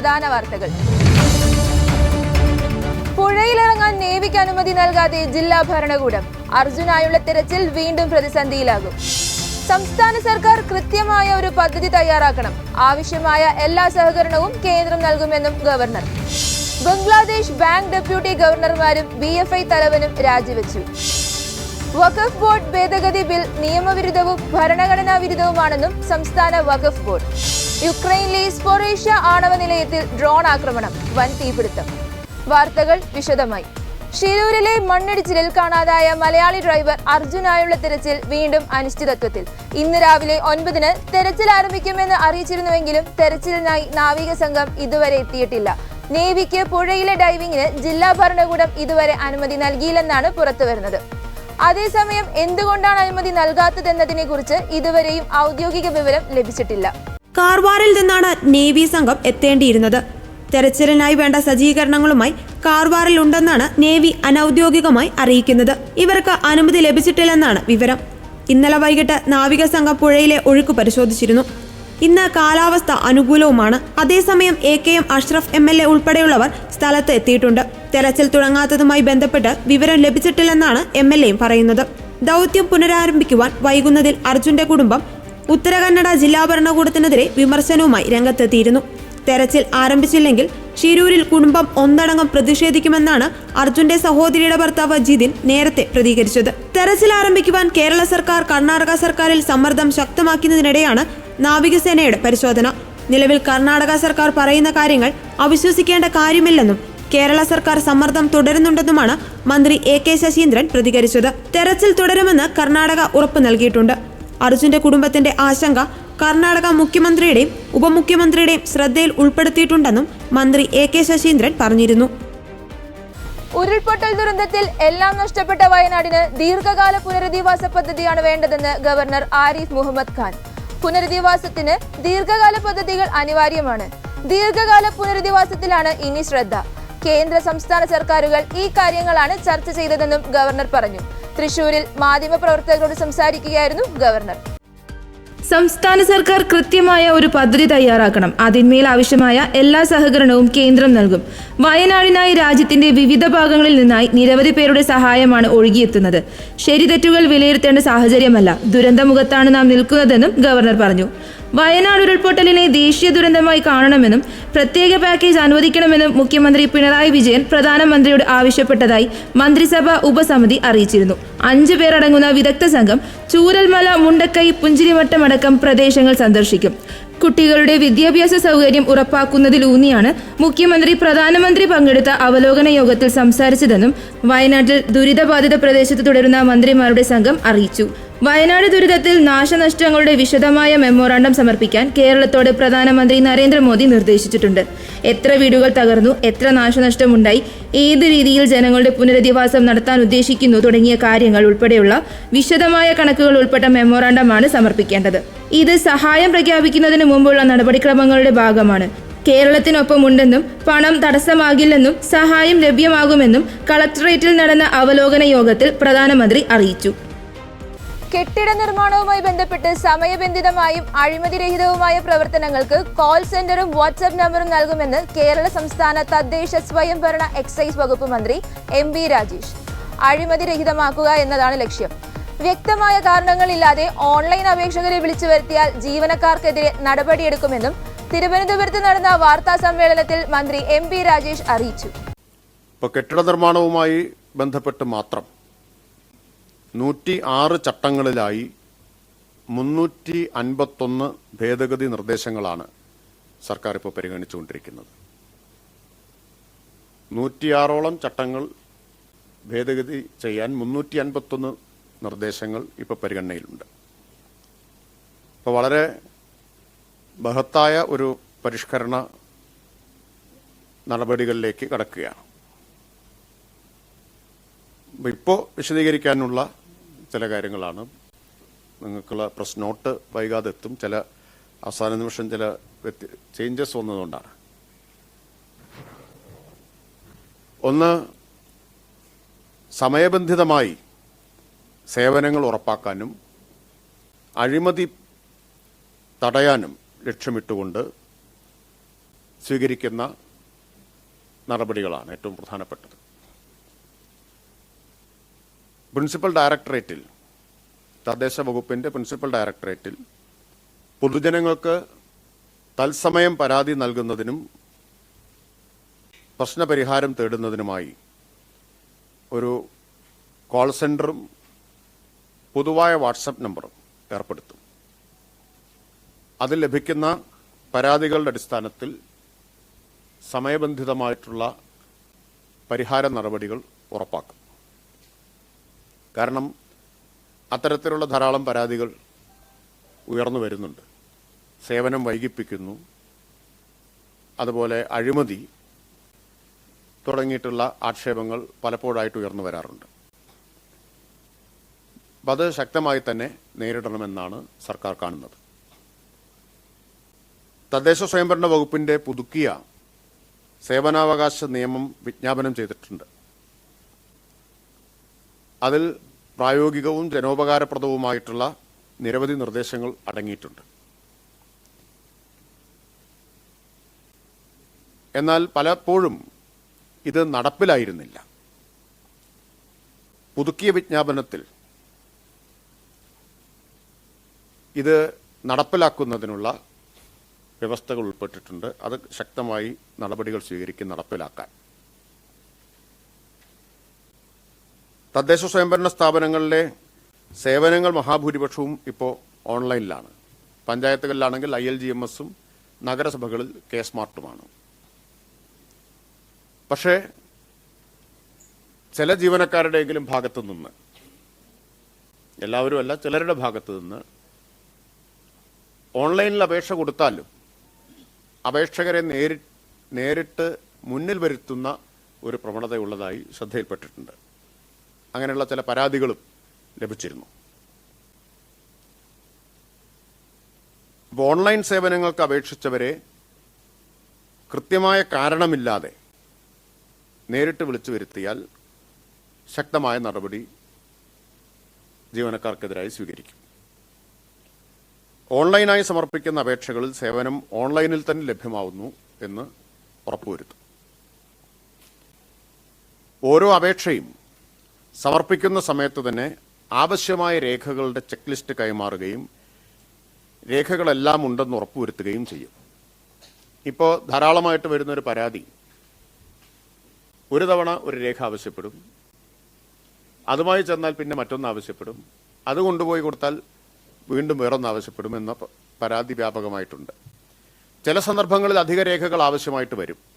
പ്രധാന വാർത്തകൾ. പുഴയിലിറങ്ങാൻ നേവിക്ക് അനുമതി നൽകാതെ ജില്ലാ ഭരണകൂടം അർജുനായുള്ള തിരച്ചിൽ വീണ്ടും പ്രതിസന്ധിയിലാകും. സംസ്ഥാന സർക്കാർ കൃത്യമായ ഒരു പദ്ധതി തയ്യാറാക്കണം. ആവശ്യമായ എല്ലാ സഹകരണവും കേന്ദ്രം നൽകുമെന്നും ഗവർണർ. ബംഗ്ലാദേശ് ബാങ്ക് ഡെപ്യൂട്ടി ഗവർണർമാരും ബി എഫ് ഐ തലവനും രാജിവെച്ചു. വഖഫ് ബോർഡ് ഭേദഗതി ബിൽ നിയമവിരുദ്ധവും ഭരണഘടനാ വിരുദ്ധവുമാണെന്നും സംസ്ഥാന വഖഫ് ബോർഡ്. യുക്രൈനിലെ സ്പൊറേഷ്യ ആണവ നിലയത്തിൽ ഡ്രോൺ ആക്രമണം വൻ തീപിടുത്തം. വാർത്തകൾ വിശദമായി. ഷിരൂരിലെ മണ്ണിടിച്ചിലിൽ കാണാതായ മലയാളി ഡ്രൈവർ അർജുനായുള്ള തിരച്ചിൽ വീണ്ടും അനിശ്ചിതത്വത്തിൽ. ഇന്ന് രാവിലെ ഒൻപതിന് തെരച്ചിൽ ആരംഭിക്കുമെന്ന് അറിയിച്ചിരുന്നുവെങ്കിലും തെരച്ചിലിനായി നാവിക സംഘം ഇതുവരെ എത്തിയിട്ടില്ല. നേവിക്ക് പുഴയിലെ ഡൈവിംഗിന് ജില്ലാ ഭരണകൂടം ഇതുവരെ അനുമതി നൽകിയില്ലെന്നാണ് പുറത്തുവരുന്നത് അതേസമയം എന്തുകൊണ്ടാണ് അനുമതി നൽകാത്തതെന്നതിനെ കുറിച്ച് ഇതുവരെയും ഔദ്യോഗിക വിവരം ലഭിച്ചിട്ടില്ല. കാർവാറിൽ നിന്നാണ് നേവി സംഘം എത്തേണ്ടിയിരുന്നത്. തെരച്ചിലിനായി വേണ്ട സജ്ജീകരണങ്ങളുമായി കാർവാറിൽ ഉണ്ടെന്നാണ് നേവി അനൌദ്യോഗികമായി അറിയിക്കുന്നത്. ഇവർക്ക് അനുമതി ലഭിച്ചിട്ടില്ലെന്നാണ് വിവരം. ഇന്നലെ വൈകിട്ട് നാവിക സംഘം പുഴയിലെ ഒഴുക്ക് പരിശോധിച്ചിരുന്നു. ഇന്ന് കാലാവസ്ഥ അനുകൂലവുമാണ്. അതേസമയം A K M Ashraf M L A ഉൾപ്പെടെയുള്ളവർ സ്ഥലത്ത് എത്തിയിട്ടുണ്ട്. തെരച്ചിൽ തുടങ്ങാത്തതുമായി ബന്ധപ്പെട്ട് വിവരം ലഭിച്ചിട്ടില്ലെന്നാണ് എം എൽ എയും പറയുന്നത്. ദൗത്യം പുനരാരംഭിക്കുവാൻ വൈകുന്നതിൽ അർജുന്റെ കുടുംബം ഉത്തര കന്നഡ ജില്ലാ ഭരണകൂടത്തിനെതിരെ വിമർശനവുമായി രംഗത്തെത്തിയിരുന്നു. തെരച്ചിൽ ആരംഭിച്ചില്ലെങ്കിൽ ഷിരൂരിൽ കുടുംബം ഒന്നടങ്കം പ്രതിഷേധിക്കുമെന്നാണ് അർജുന്റെ സഹോദരിയുടെ ഭർത്താവ് ജിതിൻ നേരത്തെ പ്രതികരിച്ചത്. തെരച്ചിൽ ആരംഭിക്കുവാൻ കേരള സർക്കാർ കർണാടക സർക്കാരിൽ സമ്മർദ്ദം ശക്തമാക്കുന്നതിനിടെയാണ് നാവികസേനയുടെ പരിശോധന. നിലവിൽ കർണാടക സർക്കാർ പറയുന്ന കാര്യങ്ങൾ അവിശ്വസിക്കേണ്ട കാര്യമില്ലെന്നും കേരള സർക്കാർ സമ്മർദ്ദം തുടരുന്നുണ്ടെന്നുമാണ് മന്ത്രി എ കെ ശശീന്ദ്രൻ പ്രതികരിച്ചത്. തെരച്ചിൽ തുടരുമെന്ന് കർണാടക ഉറപ്പു നൽകിയിട്ടുണ്ട്. അർജുന്റെ കുടുംബത്തിന്റെ ആശങ്ക കർണാടക മുഖ്യമന്ത്രിയുടെയും ഉപമുഖ്യമന്ത്രിയുടെയും ശ്രദ്ധയിൽ ഉൾപ്പെടുത്തിയിട്ടുണ്ടെന്നും മന്ത്രി എ കെ ശശീന്ദ്രൻ പറഞ്ഞിരുന്നു. ഉരുൾപൊട്ടൽ ദുരന്തത്തിൽ എല്ലാം നഷ്ടപ്പെട്ട വയനാടിന് ദീർഘകാല പുനരധിവാസ പദ്ധതിയാണ് വേണ്ടതെന്ന് ഗവർണർ ആരിഫ് മുഹമ്മദ് ഖാൻ. പുനരധിവാസത്തിന് ദീർഘകാല പദ്ധതികൾ അനിവാര്യമാണ്. ദീർഘകാല പുനരധിവാസത്തിലാണ് ഇനി ശ്രദ്ധ. കേന്ദ്ര സംസ്ഥാന സർക്കാരുകൾ ഈ കാര്യങ്ങളാണ് ചർച്ച ചെയ്തതെന്നും ഗവർണർ പറഞ്ഞു. തൃശൂരിൽ മാധ്യമപ്രവർത്തകരോട് സംസാരിക്കുകയായിരുന്നു ഗവർണർ. സംസ്ഥാന സർക്കാർ കൃത്യമായ ഒരു പദ്ധതി തയ്യാറാക്കണം. അതിന്മേൽ ആവശ്യമായ എല്ലാ സഹകരണവും കേന്ദ്രം നൽകും. വയനാടിനായി രാജ്യത്തിന്റെ വിവിധ ഭാഗങ്ങളിൽ നിന്നായി നിരവധി പേരുടെ സഹായമാണ് ഒഴുകിയെത്തുന്നത്. ശരി തെറ്റുകൾ വിലയിരുത്തേണ്ട സാഹചര്യമല്ല. ദുരന്തമുഖത്താണ് നാം നിൽക്കുന്നതെന്നും ഗവർണർ പറഞ്ഞു. വയനാട് ഉരുൾപൊട്ടലിനെ ദേശീയ ദുരന്തമായി കാണണമെന്നും പ്രത്യേക പാക്കേജ് അനുവദിക്കണമെന്നും മുഖ്യമന്ത്രി പിണറായി വിജയൻ പ്രധാനമന്ത്രിയോട് ആവശ്യപ്പെട്ടതായി മന്ത്രിസഭാ ഉപസമിതി അറിയിച്ചിരുന്നു. അഞ്ചു പേരടങ്ങുന്ന വിദഗ്ധ സംഘം ചൂരൽമല മുണ്ടക്കൈ പുഞ്ചിരിമട്ടം അടക്കം പ്രദേശങ്ങൾ സന്ദർശിക്കും. കുട്ടികളുടെ വിദ്യാഭ്യാസ സൗകര്യം ഉറപ്പാക്കുന്നതിലൂന്നിയാണ് മുഖ്യമന്ത്രി പ്രധാനമന്ത്രി പങ്കെടുത്ത അവലോകന യോഗത്തിൽ സംസാരിച്ചതെന്നും വയനാട്ടിൽ ദുരിതബാധിത പ്രദേശത്ത് തുടരുന്ന മന്ത്രിമാരുടെ സംഘം അറിയിച്ചു. വയനാട് ദുരിതത്തിൽ നാശനഷ്ടങ്ങളുടെ വിശദമായ മെമ്മോറാണ്ടം സമർപ്പിക്കാൻ കേരളത്തോട് പ്രധാനമന്ത്രി നരേന്ദ്രമോദി നിർദ്ദേശിച്ചിട്ടുണ്ട്. എത്ര വീടുകൾ തകർന്നു എത്ര നാശനഷ്ടമുണ്ടായി ഏത് രീതിയിൽ ജനങ്ങളുടെ പുനരധിവാസം നടത്താൻ ഉദ്ദേശിക്കുന്നു തുടങ്ങിയ കാര്യങ്ങൾ ഉൾപ്പെടെയുള്ള വിശദമായ കണക്കുകൾ ഉൾപ്പെട്ട മെമ്മോറാണ്ടമാണ് സമർപ്പിക്കേണ്ടത്. ഇത് സഹായം പ്രഖ്യാപിക്കുന്നതിന് മുമ്പുള്ള നടപടിക്രമങ്ങളുടെ ഭാഗമാണ്. കേരളത്തിനൊപ്പമുണ്ടെന്നും പണം തടസ്സമാകില്ലെന്നും സഹായം ലഭ്യമാകുമെന്നും കളക്ടറേറ്റിൽ നടന്ന അവലോകന യോഗത്തിൽ പ്രധാനമന്ത്രി അറിയിച്ചു. കെട്ടിട നിർമ്മാണവുമായി ബന്ധപ്പെട്ട് സമയബന്ധിതമായും അഴിമതിരഹിതവുമായ പ്രവർത്തനങ്ങൾക്ക് കോൾ സെന്ററും വാട്സ്ആപ്പ് നമ്പറും നൽകുമെന്ന് കേരള സംസ്ഥാന തദ്ദേശ സ്വയംഭരണ എക്സൈസ് വകുപ്പ് മന്ത്രി എം വി രാജേഷ്. അഴിമതിരഹിതമാക്കുക എന്നതാണ് ലക്ഷ്യം. വ്യക്തമായ കാരണങ്ങളില്ലാതെ ഓൺലൈൻ അപേക്ഷകരെ വിളിച്ചു വരുത്തിയാൽ ജീവനക്കാർക്കെതിരെ നടപടിയെടുക്കുമെന്നും തിരുവനന്തപുരത്ത് നടന്ന വാർത്താ സമ്മേളനത്തിൽ മന്ത്രി എം പി രാജേഷ് അറിയിച്ചു. ഇപ്പോൾ കെട്ടിട നിർമ്മാണവുമായി ബന്ധപ്പെട്ട് മാത്രം നൂറ്റി ആറ് ചട്ടങ്ങളിലായി മുന്നൂറ്റി അൻപത്തൊന്ന് ഭേദഗതി നിർദ്ദേശങ്ങളാണ് സർക്കാർ ഇപ്പോൾ പരിഗണിച്ചുകൊണ്ടിരിക്കുന്നത്. നൂറ്റിയാറോളം ചട്ടങ്ങൾ ഭേദഗതി ചെയ്യാൻ മുന്നൂറ്റി അൻപത്തൊന്ന് നിർദ്ദേശങ്ങൾ ഇപ്പോൾ പരിഗണനയിലുണ്ട്. അപ്പോൾ വളരെ ബഹത്തായ ഒരു പരിഷ്കരണ നടപടികളിലേക്ക് കടക്കുകയാണ്. ഇപ്പോൾ വിശദീകരിക്കാനുള്ള ചില കാര്യങ്ങളാണ്. നിങ്ങൾക്കുള്ള പ്രസ് നോട്ട് വൈകാതെ എത്തും ചില അവസാന നിമിഷം ചില ചേഞ്ചസ് വന്നതുകൊണ്ടാണ്. ഒന്ന് സമയബന്ധിതമായി സേവനങ്ങൾ ഉറപ്പാക്കാനും അഴിമതി തടയാനും ലക്ഷ്യമിട്ടുകൊണ്ട് സ്വീകരിക്കുന്ന നടപടികളാണ് ഏറ്റവും പ്രധാനപ്പെട്ടത്. പ്രിൻസിപ്പൽ ഡയറക്ടറേറ്റിൽ തദ്ദേശ വകുപ്പിന്റെ പ്രിൻസിപ്പൽ ഡയറക്ടറേറ്റിൽ പൊതുജനങ്ങൾക്ക് തത്സമയം പരാതി നൽകുന്നതിനും പ്രശ്നപരിഹാരം തേടുന്നതിനുമായി ഒരു കോൾ സെന്ററും പൊതുവായ വാട്സപ്പ് നമ്പറും ഏർപ്പെടുത്തും. അതിൽ ലഭിക്കുന്ന പരാതികളുടെ അടിസ്ഥാനത്തിൽ സമയബന്ധിതമായിട്ടുള്ള പരിഹാര നടപടികൾ ഉറപ്പാക്കും. കാരണം അത്തരത്തിലുള്ള ധാരാളം പരാതികൾ ഉയർന്നു വരുന്നുണ്ട്. സേവനം വൈകിപ്പിക്കുന്നു. അതുപോലെ അഴിമതി തുടങ്ങിയിട്ടുള്ള ആക്ഷേപങ്ങൾ പലപ്പോഴായിട്ട് ഉയർന്നു വരാറുണ്ട്. അത് ശക്തമായി തന്നെ നേരിടണമെന്നാണ് സർക്കാർ കാണുന്നത്. തദ്ദേശ സ്വയംഭരണ വകുപ്പിന്റെ പുതുക്കിയ സേവനാവകാശ നിയമം വിജ്ഞാപനം ചെയ്തിട്ടുണ്ട്. അതിൽ പ്രായോഗികവും ജനോപകാരപ്രദവുമായിട്ടുള്ള നിരവധി നിർദ്ദേശങ്ങൾ അടങ്ങിയിട്ടുണ്ട്. എന്നാൽ പലപ്പോഴും ഇത് നടപ്പിലായിരുന്നില്ല. പുതുക്കിയ വിജ്ഞാപനത്തിൽ ഇത് നടപ്പിലാക്കുന്നതിനുള്ള വ്യവസ്ഥകൾ ഉൾപ്പെട്ടിട്ടുണ്ട്. അത് ശക്തമായി നടപടികൾ സ്വീകരിക്കും നടപ്പിലാക്കാൻ. തദ്ദേശ സ്വയംഭരണ സ്ഥാപനങ്ങളിലെ സേവനങ്ങൾ മഹാഭൂരിപക്ഷവും ഇപ്പോൾ ഓൺലൈനിലാണ്. പഞ്ചായത്തുകളിലാണെങ്കിൽ ഐ എൽ ജി എം എസും നഗരസഭകളിൽ കെ സ്മാർട്ടുമാണ്. പക്ഷേ ചില ജീവനക്കാരുടെയെങ്കിലും ഭാഗത്തു നിന്ന് എല്ലാവരും അല്ല ചിലരുടെ ഭാഗത്തു നിന്ന് ഓൺലൈനിൽ അപേക്ഷ കൊടുത്താലും അപേക്ഷകരെ നേരി നേരിട്ട് മുന്നിൽ വരുത്തുന്ന ഒരു പ്രവണതയുള്ളതായി ശ്രദ്ധയിൽപ്പെട്ടിട്ടുണ്ട്. അങ്ങനെയുള്ള ചില പരാതികളും ലഭിച്ചിരുന്നു. ഓൺലൈൻ സേവനങ്ങൾക്ക് അപേക്ഷിച്ചവരെ കൃത്യമായ കാരണമില്ലാതെ നേരിട്ട് വിളിച്ചു വരുത്തിയാൽ ശക്തമായ നടപടി ജീവനക്കാർക്കെതിരായി സ്വീകരിക്കും. ഓൺലൈനായി സമർപ്പിക്കുന്ന അപേക്ഷകളിൽ സേവനം ഓൺലൈനിൽ തന്നെ ലഭ്യമാവുന്നു എന്ന് ഉറപ്പുവരുത്തും. ഓരോ അപേക്ഷയും സമർപ്പിക്കുന്ന സമയത്ത് തന്നെ ആവശ്യമായ രേഖകളുടെ ചെക്ക് ലിസ്റ്റ് കൈമാറുകയും രേഖകളെല്ലാം ഉണ്ടെന്ന് ഉറപ്പുവരുത്തുകയും ചെയ്യും. ഇപ്പോൾ ധാരാളമായിട്ട് വരുന്നൊരു പരാതി. ഒരു തവണ ഒരു രേഖ ആവശ്യപ്പെടും. അതുമായി ചെന്നാൽ പിന്നെ മറ്റൊന്ന് ആവശ്യപ്പെടും. അത് കൊണ്ടുപോയി കൊടുത്താൽ വീണ്ടും വേറൊന്ന് ആവശ്യപ്പെടും എന്ന പരാതി വ്യാപകമായിട്ടുണ്ട്. ചില സന്ദർഭങ്ങളിൽ അധിക രേഖകൾ ആവശ്യമായിട്ട് വരും.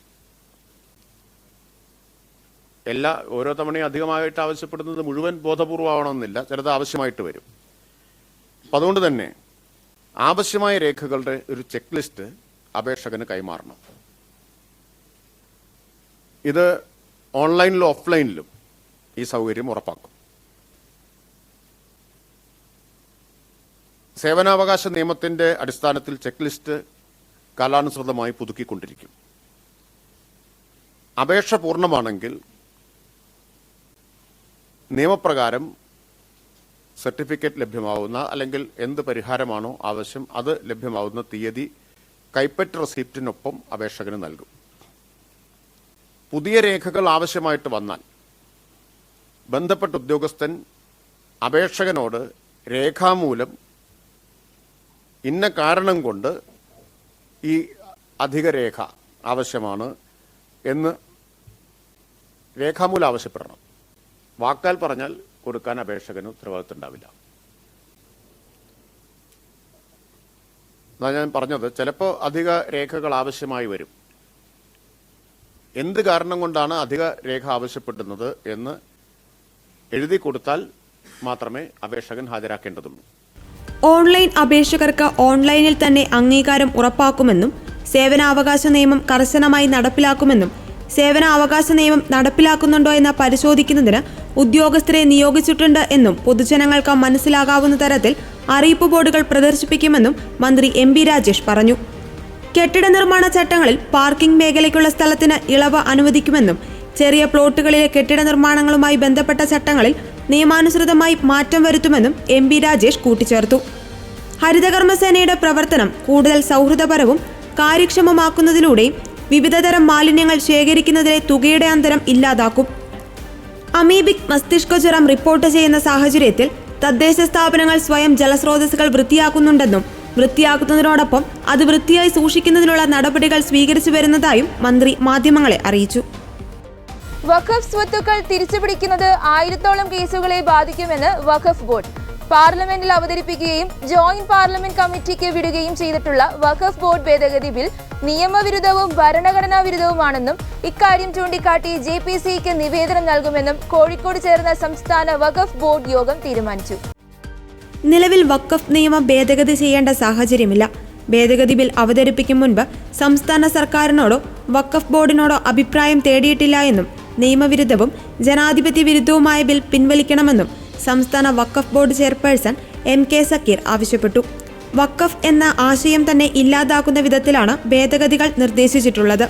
എല്ലാ ഓരോ തവണയും അധികമായിട്ട് ആവശ്യപ്പെടുന്നത് മുഴുവൻ ബോധപൂർവമാവണമെന്നില്ല. ചിലത് ആവശ്യമായിട്ട് വരും. അപ്പം അതുകൊണ്ട് തന്നെ ആവശ്യമായ രേഖകളുടെ ഒരു ചെക്ക് ലിസ്റ്റ് അപേക്ഷകന് കൈമാറണം. ഇത് ഓൺലൈനിലും ഓഫ്ലൈനിലും ഈ സൗകര്യം ഉറപ്പാക്കും. സേവനാവകാശ നിയമത്തിന്റെ അടിസ്ഥാനത്തിൽ ചെക്ക് ലിസ്റ്റ് കാലാനുസൃതമായി പുതുക്കിക്കൊണ്ടിരിക്കും. അപേക്ഷ പൂർണമാണെങ്കിൽ നിയമപ്രകാരം സർട്ടിഫിക്കറ്റ് ലഭ്യമാവുന്ന അല്ലെങ്കിൽ എന്ത് പരിഹാരമാണോ ആവശ്യം അത് ലഭ്യമാവുന്ന തീയതി കൈപ്പറ്റ് റെസിപ്റ്റിനൊപ്പം അപേക്ഷകന് നൽകും. പുതിയ രേഖകൾ ആവശ്യമായിട്ട് വന്നാൽ ബന്ധപ്പെട്ട ഉദ്യോഗസ്ഥൻ അപേക്ഷകനോട് രേഖാമൂലം ഇന്ന കാരണം കൊണ്ട് ഈ അധിക രേഖ ആവശ്യമാണ് എന്ന് രേഖാമൂലം ആവശ്യപ്പെടണം. വാക്കാൽ പറഞ്ഞാൽ കൊടുക്കാൻ അപേക്ഷകന് ഉത്തരവാദിത്വം ഉണ്ടാവില്ല. ഞാൻ പറഞ്ഞത് ചിലപ്പോൾ അധിക രേഖകൾ ആവശ്യമായി വരും. എന്ത് കാരണം കൊണ്ടാണ് അധിക രേഖ ആവശ്യപ്പെടുന്നത് എന്ന് എഴുതി കൊടുത്താൽ മാത്രമേ അപേക്ഷകൻ ഹാജരാക്കേണ്ടതുള്ളൂ. ഓൺലൈൻ അപേക്ഷകർക്ക് ഓൺലൈനിൽ തന്നെ അംഗീകാരം ഉറപ്പാക്കുമെന്നും സേവനാവകാശ നിയമം കർശനമായി നടപ്പിലാക്കുമെന്നും സേവനാവകാശ നിയമം നടപ്പിലാക്കുന്നുണ്ടോ എന്ന് പരിശോധിക്കുന്നതിന് ഉദ്യോഗസ്ഥരെ നിയോഗിച്ചിട്ടുണ്ട് എന്നും പൊതുജനങ്ങൾക്ക് മനസ്സിലാകാവുന്ന തരത്തിൽ അറിയിപ്പ് ബോർഡുകൾ പ്രദർശിപ്പിക്കുമെന്നും മന്ത്രി എം ബി രാജേഷ് പറഞ്ഞു. കെട്ടിട നിർമ്മാണ ചട്ടങ്ങളിൽ പാർക്കിംഗ് മേഖലയ്ക്കുള്ള സ്ഥലത്തിന് ഇളവ് അനുവദിക്കുമെന്നും ചെറിയ പ്ലോട്ടുകളിലെ കെട്ടിട നിർമ്മാണങ്ങളുമായി ബന്ധപ്പെട്ട ചട്ടങ്ങളിൽ നിയമാനുസൃതമായി മാറ്റം വരുത്തുമെന്നും എം ബി രാജേഷ് കൂട്ടിച്ചേർത്തു. ഹരിതകർമ്മസേനയുടെ പ്രവർത്തനം കൂടുതൽ സൗഹൃദപരവും കാര്യക്ഷമമാക്കുന്നതിലൂടെയും വിവിധതരം മാലിന്യങ്ങൾ ശേഖരിക്കുന്നതിലെ തുകയുടെ അന്തരം ഇല്ലാതാക്കും. അമീബിക് മസ്തിഷ്കജ്വരം റിപ്പോർട്ട് ചെയ്യുന്ന സാഹചര്യത്തിൽ തദ്ദേശ സ്ഥാപനങ്ങൾ സ്വയം ജലസ്രോതസ്സുകൾ വൃത്തിയാക്കുന്നുണ്ടെന്നും വൃത്തിയാക്കുന്നതിനോടൊപ്പം അത് വൃത്തിയായി സൂക്ഷിക്കുന്നതിനുള്ള നടപടികൾ സ്വീകരിച്ചു വരുന്നതായും മന്ത്രി മാധ്യമങ്ങളെ അറിയിച്ചു. വഖഫ് സ്വത്തുക്കൾ തിരിച്ചുപിടിക്കുന്നത് ആയിരത്തോളം കേസുകളെ ബാധിക്കുമെന്ന് വഖഫ് ബോർഡ്. പാർലമെന്റിൽ അവതരിപ്പിക്കുകയും ജോയിന്റ് പാർലമെന്റ് കമ്മിറ്റിക്ക് വിടുകയും ചെയ്തിട്ടുള്ള വഖഫ് ബോർഡ് ഭേദഗതി ബിൽ നിയമവിരുദ്ധവും ഭരണഘടനാ വിരുദ്ധവുമാണെന്നും ഇക്കാര്യം ചൂണ്ടിക്കാട്ടി ജെ പി സിക്ക് നിവേദനം നൽകുമെന്നും കോഴിക്കോട് ചേർന്ന സംസ്ഥാന വഖഫ് ബോർഡ് യോഗം തീരുമാനിച്ചു. നിലവിൽ വഖഫ് നിയമം ഭേദഗതി ചെയ്യേണ്ട സാഹചര്യമില്ല. ഭേദഗതി ബിൽ അവതരിപ്പിക്കും മുൻപ് സംസ്ഥാന സർക്കാരിനോടോ വഖഫ് ബോർഡിനോടോ അഭിപ്രായം തേടിയിട്ടില്ല എന്നും നിയമവിരുദ്ധവും ജനാധിപത്യ വിരുദ്ധവുമായ ബിൽ പിൻവലിക്കണമെന്നും സംസ്ഥാന Waqf board chairperson M K Zakir ആവശ്യപ്പെട്ടു. വഖഫ് എന്ന ആശയം തന്നെ ഇല്ലാതാക്കുന്ന വിധത്തിലാണ് ഭേദഗതികൾ നിർദ്ദേശിച്ചിട്ടുള്ളത്.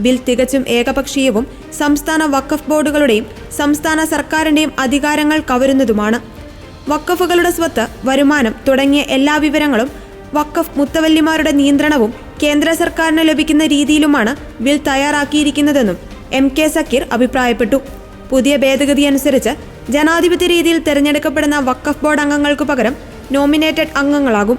ബിൽ തികച്ചും ഏകപക്ഷീയവും സംസ്ഥാന വഖഫ് ബോർഡുകളുടെയും സംസ്ഥാന സർക്കാരിന്റെയും അധികാരങ്ങൾ കവരുന്നതുമാണ്. വക്കഫുകളുടെ സ്വത്ത് വരുമാനം തുടങ്ങിയ എല്ലാ വിവരങ്ങളും വക്കഫ് മുത്തവല്ലിമാരുടെ നിയന്ത്രണവും കേന്ദ്ര സർക്കാരിന് ലഭിക്കുന്ന രീതിയിലുമാണ് ബിൽ തയ്യാറാക്കിയിരിക്കുന്നതെന്നും എം കെ സക്കീർ അഭിപ്രായപ്പെട്ടു. പുതിയ ഭേദഗതി അനുസരിച്ച് ജനാധിപത്യ രീതിയിൽ തിരഞ്ഞെടുക്കപ്പെടുന്ന വക്കഫ് ബോർഡ് അംഗങ്ങൾക്ക് പകരം നോമിനേറ്റഡ് അംഗങ്ങളാകും.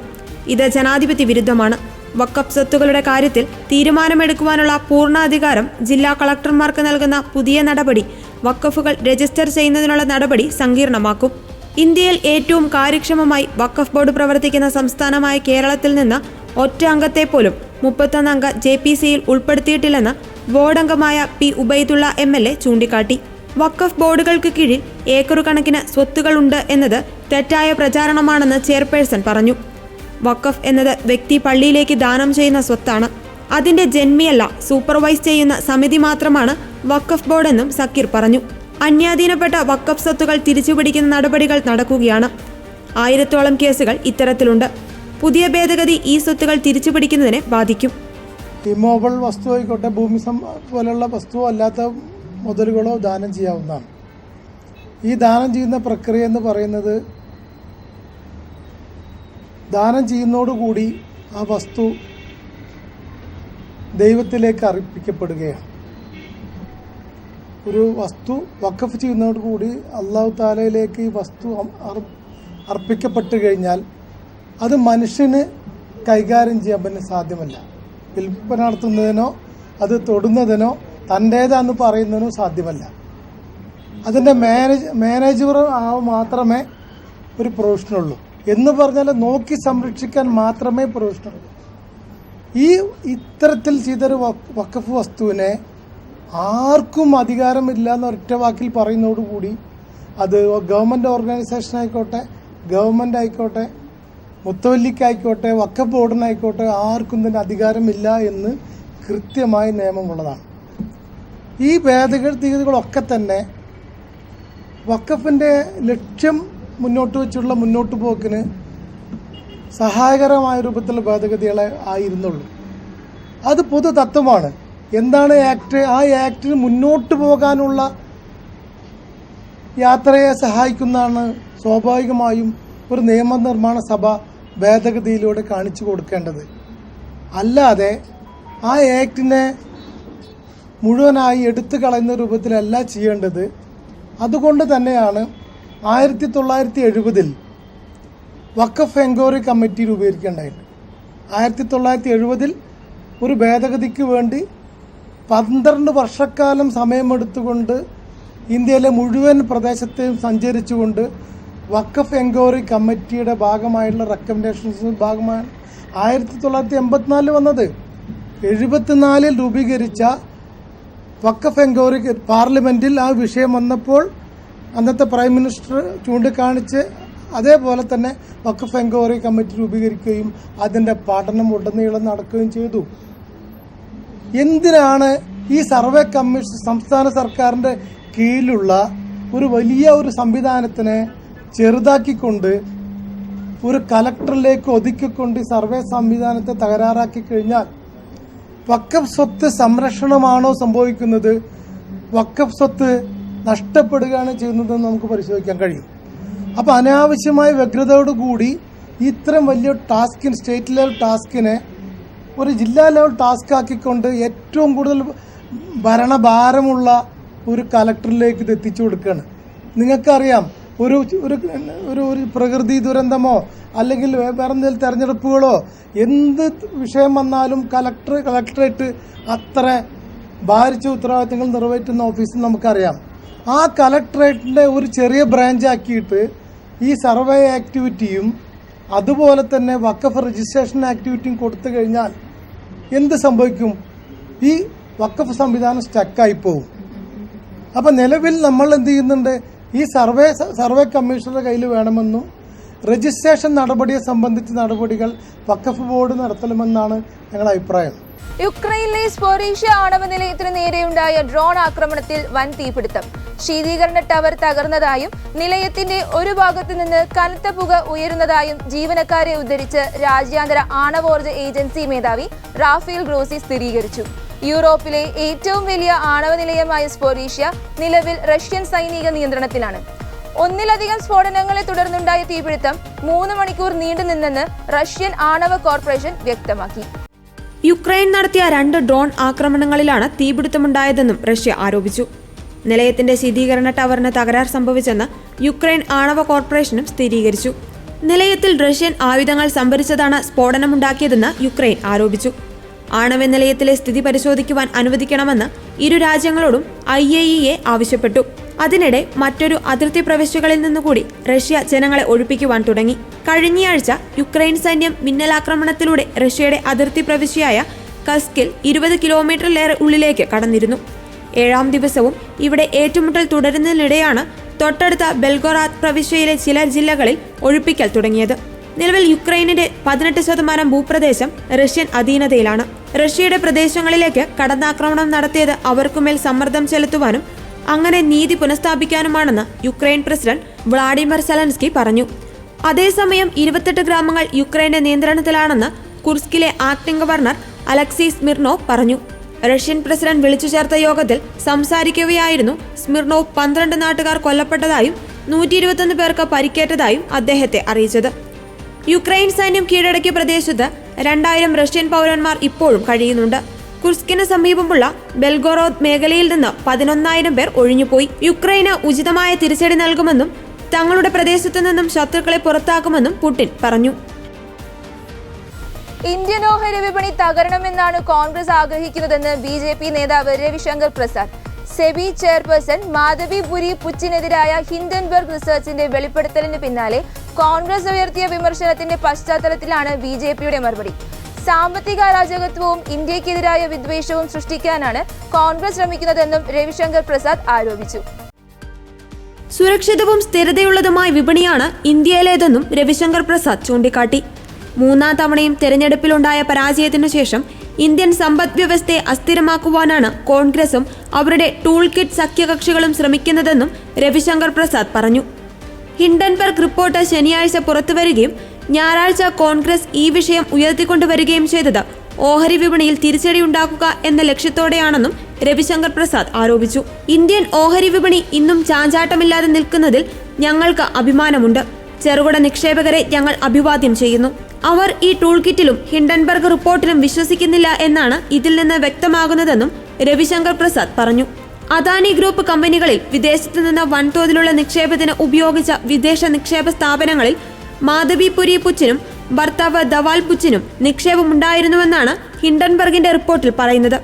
ഇത് ജനാധിപത്യ വിരുദ്ധമാണ്. വക്കഫ് സ്വത്തുകളുടെ കാര്യത്തിൽ തീരുമാനമെടുക്കുവാനുള്ള പൂർണാധികാരം ജില്ലാ കളക്ടർമാർക്ക് നൽകുന്ന പുതിയ നടപടി വക്കഫുകൾ രജിസ്റ്റർ ചെയ്യുന്നതിനുള്ള നടപടി സങ്കീർണമാക്കും. ഇന്ത്യയിൽ ഏറ്റവും കാര്യക്ഷമമായി വക്കഫ് ബോർഡ് പ്രവർത്തിക്കുന്ന സംസ്ഥാനമായ കേരളത്തിൽ നിന്ന് ഒറ്റ അംഗത്തെ പോലും മുപ്പത്തൊന്നംഗ ജെ പി സിയിൽ ഉൾപ്പെടുത്തിയിട്ടില്ലെന്ന് ബോർഡംഗമായ P Ubaidulla M L A ചൂണ്ടിക്കാട്ടി. വഖഫ് ബോർഡുകൾക്ക് കീഴിൽ ഏക്കറു കണക്കിന് സ്വത്തുകളുണ്ട് എന്നത് തെറ്റായ പ്രചാരണമാണെന്ന് ചെയർപേഴ്സൺ പറഞ്ഞു. വഖഫ് എന്നത് വ്യക്തി പള്ളിയിലേക്ക് ദാനം ചെയ്യുന്ന സ്വത്താണ്. അതിന്റെ ജന്മിയല്ല സൂപ്പർവൈസ് ചെയ്യുന്ന സമിതി മാത്രമാണ് വഖഫ് ബോർഡെന്നും സക്കീർ പറഞ്ഞു. അന്യാധീനപ്പെട്ട വക്കഫ് സ്വത്തുകൾ തിരിച്ചുപിടിക്കുന്ന നടപടികൾ നടക്കുകയാണ്. ആയിരത്തോളം കേസുകൾ ഇത്തരത്തിലുണ്ട്. പുതിയ ഭേദഗതി ഈ സ്വത്തുകൾ തിരിച്ചുപിടിക്കുന്നതിനെ ബാധിക്കും. ഇമോബിൾ വസ്തു ആയിക്കോട്ടെ ഭൂമി പോലുള്ള വസ്തുവോ അല്ലാത്ത മുതലുകളോ ദാനം ചെയ്യാവുന്നതാണ്. ഈ ദാനം ചെയ്യുന്ന പ്രക്രിയ എന്ന് പറയുന്നത് ദാനം ചെയ്യുന്നതോടുകൂടി ആ വസ്തു ദൈവത്തിലേക്ക് അർപ്പിക്കപ്പെടുകയാണ്. ഒരു വസ്തു വഖഫ് ചെയ്യുന്നതോടുകൂടി അള്ളാഹു താലയിലേക്ക് ഈ വസ്തു അർപ്പിക്കപ്പെട്ടു കഴിഞ്ഞാൽ അത് മനുഷ്യന് കൈകാര്യം ചെയ്യാൻ പറ്റുന്ന സാധ്യമല്ല. വിൽപ്പന നടത്തുന്നതിനോ അത് തൊടുന്നതിനോ തന്റേതാന്ന് പറയുന്നതിനും സാധ്യമല്ല. അതിന്റെ മാനേജ് മാനേജർ ആ മാത്രമേ ഒരു പ്രൊഫഷനുള്ളൂ. എന്ന് പറഞ്ഞാൽ നോക്കി സംരക്ഷിക്കാൻ മാത്രമേ പ്രൊഫഷനുള്ളൂ. ഈ ഇത്തരത്തിൽ ചെയ്തൊരു വക്കഫ് വസ്തുവിനെ ആർക്കും അധികാരമില്ല എന്ന ഒറ്റ വാക്കിൽ പറയുന്നതോടുകൂടി അത് ഗവൺമെന്റ് ഓർഗനൈസേഷൻ ആയിക്കോട്ടെ ഗവൺമെന്റ് ആയിക്കോട്ടെ മുത്തവല്ലിക്കായിക്കോട്ടെ വഖഫ് ബോർഡിനായിക്കോട്ടെ ആർക്കും തന്നെ അധികാരമില്ല എന്ന് കൃത്യമായ നിയമമുള്ളതാണ് ഈ ഭേദഗതികളൊക്കെ തന്നെ വക്കഫിന്റെ ലക്ഷ്യം മുന്നോട്ട് വെച്ചുള്ള മുന്നോട്ട് പോക്കിന് സഹായകരമായ രൂപത്തിലുള്ള ഭേദഗതികളെ ആയിരുന്നുള്ളൂ. അത് പൊതു തത്വമാണ് എന്താണ് ആക്ട് ആ ആക്ടിന് മുന്നോട്ട് പോകാനുള്ള യാത്രയെ സഹായിക്കുന്നതാണ് സ്വാഭാവികമായും ഒരു നിയമനിർമ്മാണ സഭ ഭേദഗതിയിലൂടെ കാണിച്ചു കൊടുക്കേണ്ടത്. അല്ലാതെ ആ ആക്ടിനെ മുഴുവനായി എടുത്തു കളയുന്ന രൂപത്തിലല്ല ചെയ്യേണ്ടത്. അതുകൊണ്ട് തന്നെയാണ് ആയിരത്തി തൊള്ളായിരത്തി എഴുപതിൽ വക്കഫ് എൻക്വയറി കമ്മിറ്റി രൂപീകരിക്കേണ്ടായിട്ട് ആയിരത്തി തൊള്ളായിരത്തി എഴുപതിൽ ഒരു ഭേദഗതിക്ക് വേണ്ടി പന്ത്രണ്ട് വർഷക്കാലം സമയമെടുത്തുകൊണ്ട് ഇന്ത്യയിലെ മുഴുവൻ പ്രദേശത്തെയും സഞ്ചരിച്ചുകൊണ്ട് വക്കഫ് എൻക്വയറി കമ്മിറ്റിയുടെ ഭാഗമായിട്ടുള്ള റെക്കമെൻഡേഷൻസ് ഭാഗമാണ് ആയിരത്തി തൊള്ളായിരത്തി എൺപത്തിനാലിൽ വന്നത്. എഴുപത്തിനാലിൽ രൂപീകരിച്ച വഖഫ് എൻക്വയറി പാർലമെന്റിൽ ആ വിഷയം വന്നപ്പോൾ അന്നത്തെ പ്രൈം മിനിസ്റ്റർ ചൂണ്ടിക്കാണിച്ച് അതേപോലെ തന്നെ വക്കഫ് എൻക്വയറി കമ്മിറ്റി രൂപീകരിക്കുകയും അതിന്റെ പഠനം ഉടനീളം നടക്കുകയും ചെയ്തു. എന്തിനാണ് ഈ സർവേ കമ്മീഷൻ സംസ്ഥാന സർക്കാരിന്റെ കീഴിലുള്ള ഒരു വലിയ ഒരു സംവിധാനത്തിനെ ചെറുതാക്കിക്കൊണ്ട് ഒരു കലക്ടറിലേക്ക് ഒതുക്കിക്കൊണ്ട് സർവേ സംവിധാനത്തെ തകരാറാക്കി കഴിഞ്ഞാൽ വക്കഫ് സ്വത്ത് സംരക്ഷണമാണോ സംഭവിക്കുന്നത്? വക്കഫ് സ്വത്ത് നഷ്ടപ്പെടുകയാണ് ചെയ്യുന്നതെന്ന് നമുക്ക് പരിശോധിക്കാൻ കഴിയും. അപ്പോൾ അനാവശ്യമായ വ്യഗ്രതയോടുകൂടി ഇത്രയും വലിയ ടാസ്കിന് സ്റ്റേറ്റ് ലെവൽ ടാസ്കിനെ ഒരു ജില്ലാ ലെവൽ ടാസ്ക് ആക്കിക്കൊണ്ട് ഏറ്റവും കൂടുതൽ ഭരണഭാരമുള്ള ഒരു കലക്ടറിലേക്ക് ഇത് എത്തിച്ചു കൊടുക്കുകയാണ്. നിങ്ങൾക്കറിയാം ഒരു ഒരു ഒരു പ്രകൃതി ദുരന്തമോ അല്ലെങ്കിൽ വേറെ എന്തെങ്കിലും തെരഞ്ഞെടുപ്പുകളോ എന്ത് വിഷയം വന്നാലും കലക്ടർ കലക്ടറേറ്റ് അത്ര ഭാരിച്ച ഉത്തരവാദിത്തങ്ങൾ നിറവേറ്റുന്ന ഓഫീസ് നമുക്കറിയാം. ആ കലക്ടറേറ്റിന്റെ ഒരു ചെറിയ ബ്രാഞ്ച് ആക്കിയിട്ട് ഈ സർവേ ആക്ടിവിറ്റിയും അതുപോലെ തന്നെ വക്കഫ് രജിസ്ട്രേഷൻ ആക്ടിവിറ്റിയും കൊടുത്തു കഴിഞ്ഞാൽ എന്ത് സംഭവിക്കും? ഈ വക്കഫ് സംവിധാനം സ്റ്റക്കായി പോകും. അപ്പം നിലവിൽ നമ്മൾ എന്ത് ചെയ്യുന്നുണ്ട്? ഈ സർവേ സർവേ കമ്മീഷണറുടെ കയ്യിൽ വേണമെന്നും രജിസ്ട്രേഷൻ നടപടിയെ സംബന്ധിച്ച നടപടികൾ വക്കഫ് ബോർഡ് നടത്തണമെന്നാണ് ഞങ്ങളുടെ അഭിപ്രായം. യുക്രൈനിലെ സ്പോറീഷ്യ ആണവ നിലയത്തിന് നേരെയുണ്ടായ ഡ്രോൺ ആക്രമണത്തിൽ വൻ തീപിടുത്തം. ശീതീകരണ ടവർ തകർന്നതായും നിലയത്തിന്റെ ഒരു ഭാഗത്തു നിന്ന് കനത്ത പുക ഉയരുന്നതായും ജീവനക്കാരെ ഉദ്ധരിച്ച് രാജ്യാന്തര ആണവോർജ ഏജൻസി മേധാവി റാഫേൽ ഗ്രോസി സ്ഥിരീകരിച്ചു. യൂറോപ്പിലെ ഏറ്റവും വലിയ ആണവ നിലയമായ സ്പോറീഷ്യ നിലവിൽ റഷ്യൻ സൈനിക നിയന്ത്രണത്തിലാണ്. ഒന്നിലധികം സ്ഫോടനങ്ങളെ തുടർന്നുണ്ടായ തീപിടുത്തം മൂന്ന് മണിക്കൂർ നീണ്ടുനിന്നെന്ന് റഷ്യൻ ആണവ കോർപ്പറേഷൻ വ്യക്തമാക്കി. യുക്രൈൻ നടത്തിയ രണ്ട് ഡ്രോൺ ആക്രമണങ്ങളിലാണ് തീപിടുത്തമുണ്ടായതെന്നും റഷ്യ ആരോപിച്ചു. നിലയത്തിന്റെ ശീതീകരണ ടവറിന് തകരാർ സംഭവിച്ചെന്ന് യുക്രൈൻ ആണവ കോർപ്പറേഷനും സ്ഥിരീകരിച്ചു. നിലയത്തിൽ റഷ്യൻ ആയുധങ്ങൾ സംഭരിച്ചതാണ് സ്ഫോടനമുണ്ടാക്കിയതെന്ന് യുക്രൈൻ ആരോപിച്ചു. ആണവ നിലയത്തിലെ സ്ഥിതി പരിശോധിക്കുവാൻ അനുവദിക്കണമെന്ന് ഇരു രാജ്യങ്ങളോടും ഐ എ ഇ എ ആവശ്യപ്പെട്ടു. അതിനിടെ മറ്റൊരു അതിർത്തി പ്രവിശ്യകളിൽ നിന്നുകൂടി റഷ്യ ജനങ്ങളെ ഒഴിപ്പിക്കുവാൻ തുടങ്ങി. കഴിഞ്ഞയാഴ്ച യുക്രൈൻ സൈന്യം മിന്നലാക്രമണത്തിലൂടെ റഷ്യയുടെ അതിർത്തി പ്രവിശ്യയായ കസ്കിൽ ഇരുപത് കിലോമീറ്ററിലേറെ ഉള്ളിലേക്ക് കടന്നിരുന്നു. ഏഴാം ദിവസവും ഇവിടെ ഏറ്റുമുട്ടൽ തുടരുന്നതിനിടെയാണ് തൊട്ടടുത്ത ബെൽഗോറാത് പ്രവിശ്യയിലെ ചില ജില്ലകളിൽ ഒഴിപ്പിക്കൽ തുടങ്ങിയത്. നിലവിൽ യുക്രൈനിന്റെ പതിനെട്ട് ശതമാനം ഭൂപ്രദേശം റഷ്യൻ അധീനതയിലാണ്. റഷ്യയുടെ പ്രദേശങ്ങളിലേക്ക് കടന്നാക്രമണം നടത്തിയത് അവർക്കുമേൽ സമ്മർദ്ദം ചെലുത്തുവാനും അങ്ങനെ നീതി പുനഃസ്ഥാപിക്കാനുമാണെന്ന് യുക്രൈൻ പ്രസിഡന്റ് വ്ളാഡിമിർ സെലൻസ്കി പറഞ്ഞു. അതേസമയം ഇരുപത്തെട്ട് ഗ്രാമങ്ങൾ യുക്രൈന്റെ നിയന്ത്രണത്തിലാണെന്ന് കുർസ്കിലെ ആക്ടിംഗ് ഗവർണർ അലക്സി സ്മിർനോവ് പറഞ്ഞു. റഷ്യൻ പ്രസിഡന്റ് വിളിച്ചു ചേർത്ത യോഗത്തിൽ സംസാരിക്കുകയായിരുന്നു സ്മിർനോവ് പന്ത്രണ്ട് നാട്ടുകാർ കൊല്ലപ്പെട്ടതായും നൂറ്റി ഇരുപത്തൊന്ന് പേർക്ക് പരിക്കേറ്റതായും അദ്ദേഹത്തെ അറിയിച്ചത്. യുക്രൈൻ സൈന്യം കീഴടക്കിയ പ്രദേശത്ത് രണ്ടായിരം റഷ്യൻ പൗരന്മാർ ഇപ്പോഴും കഴിയുന്നുണ്ട്. കുർസ്കിന് സമീപമുള്ള ബെൽഗോറോദ് മേഖലയിൽ നിന്ന് പതിനൊന്നായിരം പേർ ഒഴിഞ്ഞുപോയി. യുക്രൈന് ഉചിതമായ തിരിച്ചടി നൽകുമെന്നും തങ്ങളുടെ പ്രദേശത്തു നിന്നും ശത്രുക്കളെ പുറത്താക്കുമെന്നും പുടിൻ പറഞ്ഞു. ഇന്ത്യൻ ഓഹരി വിപണി തകരണമെന്നാണ് കോൺഗ്രസ് ആഗ്രഹിക്കുന്നതെന്ന് ബി ജെ പി നേതാവ് രവിശങ്കർ പ്രസാദ്. സെബി ചെയർപേഴ്സൺ മാധവി പുരി പുച്ചിനെതിരായ ഹിൻഡൻബർഗ് റിസർച്ചിന്റെ വെളിപ്പെടുത്തലിന് പിന്നാലെ കോൺഗ്രസ് ഉയർത്തിയ വിമർശനത്തിന്റെ പശ്ചാത്തലത്തിലാണ് ബി ജെ പിയുടെ മറുപടി. സാമ്പത്തിക അരാജകത്വവും ഇന്ത്യക്കെതിരായ വിദ്വേഷവും സൃഷ്ടിക്കാനാണ് കോൺഗ്രസ് ശ്രമിക്കുന്നതെന്നും രവിശങ്കർ പ്രസാദ് ആരോപിച്ചു. സുരക്ഷിതവും സ്ഥിരതയുള്ളതുമായ വിപണിയാണ് ഇന്ത്യയിലേതെന്നും രവിശങ്കർ പ്രസാദ് ചൂണ്ടിക്കാട്ടി. മൂന്നാം തവണയും തെരഞ്ഞെടുപ്പിലുണ്ടായ പരാജയത്തിനു ശേഷം ഇന്ത്യൻ സമ്പദ് വ്യവസ്ഥയെ അസ്ഥിരമാക്കുവാനാണ് കോൺഗ്രസും അവരുടെ ടൂൾ കിറ്റ് സഖ്യകക്ഷികളും ശ്രമിക്കുന്നതെന്നും രവിശങ്കർ പ്രസാദ് പറഞ്ഞു. ഹിൻഡൻബർഗ് റിപ്പോർട്ട് ശനിയാഴ്ച പുറത്തുവരികയും ഞായറാഴ്ച കോൺഗ്രസ് ഈ വിഷയം ഉയർത്തിക്കൊണ്ടുവരികയും ചെയ്തത് ഓഹരി വിപണിയിൽ തിരിച്ചടിയുണ്ടാക്കുക എന്ന ലക്ഷ്യത്തോടെയാണെന്നും രവിശങ്കർ പ്രസാദ് ആരോപിച്ചു. ഇന്ത്യൻ ഓഹരി വിപണി ഇന്നും ചാഞ്ചാട്ടമില്ലാതെ നിൽക്കുന്നതിൽ ഞങ്ങൾക്ക് അഭിമാനമുണ്ട്. ചെറുകിട നിക്ഷേപകരെ ഞങ്ങൾ അഭിവാദ്യം ചെയ്യുന്നു. അവർ ഈ ടൂൾ കിറ്റിലും ഹിൻഡൻബർഗ് റിപ്പോർട്ടിലും വിശ്വസിക്കുന്നില്ല എന്നാണ് ഇതിൽ നിന്ന് വ്യക്തമാകുന്നതെന്നും രവിശങ്കർ പ്രസാദ് പറഞ്ഞു. അദാനി ഗ്രൂപ്പ് കമ്പനികളിൽ വിദേശത്തു നിന്ന് വൻതോതിലുള്ള നിക്ഷേപത്തിന് ഉപയോഗിച്ച വിദേശ നിക്ഷേപ സ്ഥാപനങ്ങളിൽ മാധവി പുരി പുച്ചിനും ഭർത്താവ് ദവാൽ പുച്ചിനും നിക്ഷേപമുണ്ടായിരുന്നുവെന്നാണ് ഹിൻഡൻബർഗിന്റെ റിപ്പോർട്ടിൽ പറയുന്നത്.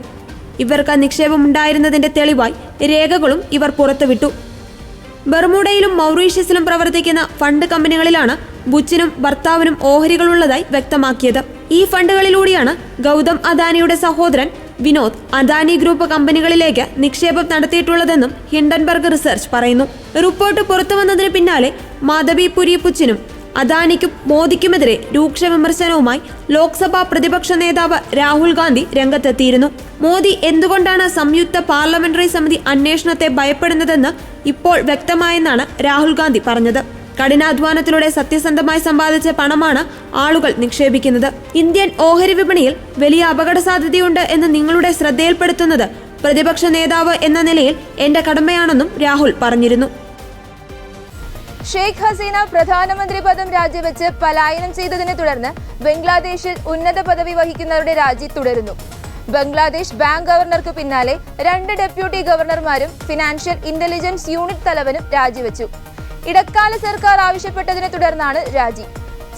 ഇവർക്ക് നിക്ഷേപമുണ്ടായിരുന്നതിന്റെ തെളിവായി രേഖകളും ഇവർ പുറത്തുവിട്ടു. ബർമുഡയിലും മൗറീഷ്യസിലും പ്രവർത്തിക്കുന്ന ഫണ്ട് കമ്പനികളിലാണ് ബുച്ചിനും ഭർത്താവിനും ഓഹരികളുള്ളതായി വ്യക്തമാക്കിയത്. ഈ ഫണ്ടുകളിലൂടെയാണ് ഗൗതം അദാനിയുടെ സഹോദരൻ വിനോദ് അദാനി ഗ്രൂപ്പ് കമ്പനികളിലേക്ക് നിക്ഷേപം നടത്തിയിട്ടുള്ളതെന്നും ഹിൻഡൻബർഗ് റിസർച്ച് പറയുന്നു. റിപ്പോർട്ട് പുറത്തുവന്നതിന് പിന്നാലെ മാധവി പുരി പുച്ചിനും അദാനിക്കും മോദിക്കുമെതിരെ രൂക്ഷ വിമർശനവുമായി ലോക്സഭാ പ്രതിപക്ഷ നേതാവ് രാഹുൽ ഗാന്ധി രംഗത്തെത്തിയിരുന്നു. മോദി എന്തുകൊണ്ടാണ് സംയുക്ത പാർലമെന്ററി സമിതി അന്വേഷണത്തെ ഭയപ്പെടുന്നതെന്ന് ഇപ്പോൾ വ്യക്തമായെന്നാണ് രാഹുൽ ഗാന്ധി പറഞ്ഞത്. കഠിനാധ്വാനത്തിലൂടെ സത്യസന്ധമായി സമ്പാദിച്ച പണമാണ് ആളുകൾ നിക്ഷേപിക്കുന്നത്. ഇന്ത്യൻ ഓഹരി വിപണിയിൽ വലിയ അപകട സാധ്യതയുണ്ട് എന്ന് നിങ്ങളുടെ ശ്രദ്ധയിൽപ്പെടുത്തുന്നത് പ്രതിപക്ഷ നേതാവ് എന്ന നിലയിൽ എന്റെ കടമയാണെന്നും രാഹുൽ പറഞ്ഞിരുന്നു. ഷെയ്ഖ് ഹസീന പ്രധാനമന്ത്രി പദം രാജിവെച്ച് പലായനം ചെയ്തതിനെ തുടർന്ന് ബംഗ്ലാദേശിൽ ഉന്നത പദവി വഹിക്കുന്നവരുടെ രാജി തുടരുന്നു. ബംഗ്ലാദേശ് ബാങ്ക് ഗവർണർക്ക് പിന്നാലെ രണ്ട് ഡെപ്യൂട്ടി ഗവർണർമാരും ഫിനാൻഷ്യൽ ഇന്റലിജൻസ് യൂണിറ്റ് തലവനും രാജിവെച്ചു. ഇടക്കാല സർക്കാർ ആവശ്യപ്പെട്ടതിനെ തുടർന്നാണ് രാജി.